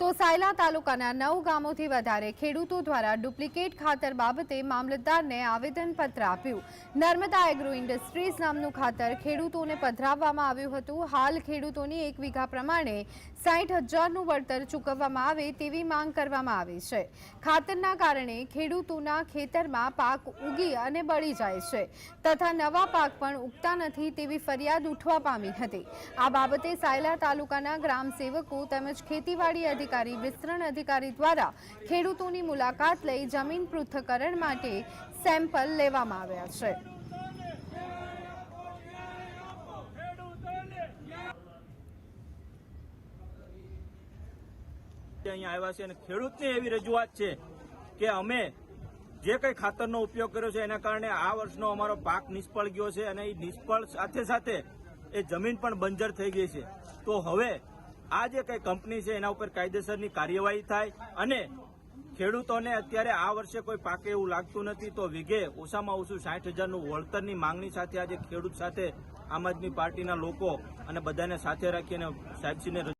તો સાયલા તાલુકાના નવ ગામોથી વધારે ખેડૂતો દ્વારા ડુપ્લિકેટ ખાતર બાબતે મામલતદારને આવેદનપત્ર આપ્યું. નર્મદા એગ્રો ઇન્ડસ્ટ્રીઝ નામનું ખાતર ખેડૂતોને પધરાવવામાં આવ્યું હતું. હાલ ખેડૂતોની એક વીઘા પ્રમાણે સાઠ હજારનું વળતર ચૂકવવામાં આવે તેવી માંગ કરવામાં આવી છે. ખાતરના કારણે ખેડૂતોના ખેતરમાં પાક ઉગી અને બળી જાય છે તથા નવા પાક પણ ઉગતા નથી તેવી ફરિયાદ ઉઠવા પામી હતી. આ બાબતે સાયલા તાલુકાના ગ્રામ સેવકો તેમજ ખેતીવાડી અધિકારી વિસ્તરણ અધિકારી દ્વારા ખેડૂતોની મુલાકાત લઈ જમીન પૃથ્થકરણ માટે સેમ્પલ લેવામાં આવ્યા છે. અહીંયા આવ્યા છે ખેડૂતની એવી રજૂઆત છે કે અમે જે કંઈ ખાતરનો ઉપયોગ કર્યો છે એના કારણે આ વર્ષનો અમારો પાક નિષ્ફળ ગયો છે અને નિષ્ફળ સાથે સાથે એ જમીન પણ બંજર થઈ ગઈ છે. તો હવે આ જે કંઈ કંપની છે, એના ઉપર કાયદેસરની કાર્યવાહી થાય અને ખેડૂતોને અત્યારે આ વર્ષે કોઈ પાકે એવું લાગતું નથી, તો વિઘે ઓછામાં ઓછું સાઠ હજારનું વળતરની માંગણી સાથે આજે ખેડૂત સાથે આમ આદમી પાર્ટીના લોકો અને બધાને સાથે રાખીને સાહેબશ્રીને રજૂ